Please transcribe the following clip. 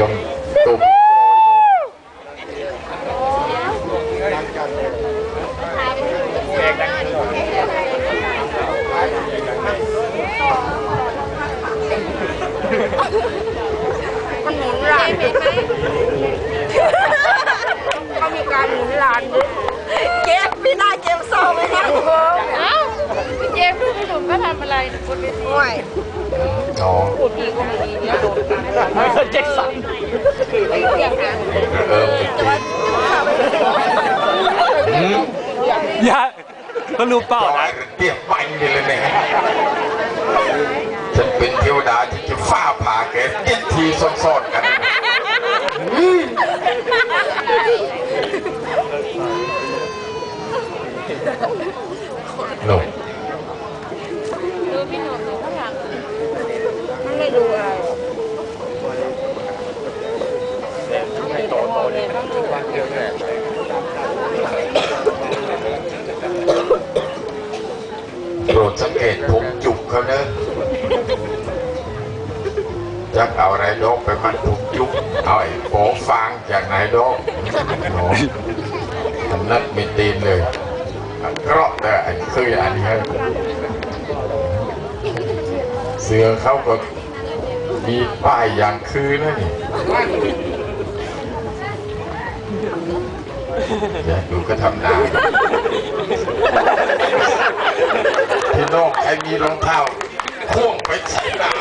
ยังตบมันหมุนหลานก็มีการหมุนหลานเก็บพี่นาเก็บซองไว้นะเอ้าเก็บพี่หนุ่มก็ทำอะไรบนเวที น้องเจ็กสันเอออย่าก็รู้เปล่านะเปียกปนไปเลยเนี่ยฉันเป็นเทวดาที่จะฟ้าผ่าแกเตี้ยทีซ่อนๆกันหนุ่ม โตโตเลยบ้างลูกโปรดสังเกตผมจุกเขาเนอะจักเอาอะไรโดกไปมันผมจุกเอาไอ้โป๊ฟางจากไหนโดกโอ้อันนั้นมีตีนเลยเกราะแต่อันเคยอันนี้เสือเขาก็มีป้ายอย่างคือนะนี่ หนูก็ทำได้พี่โน่ใครมีรองเท้าข่วงไปใส่หน้า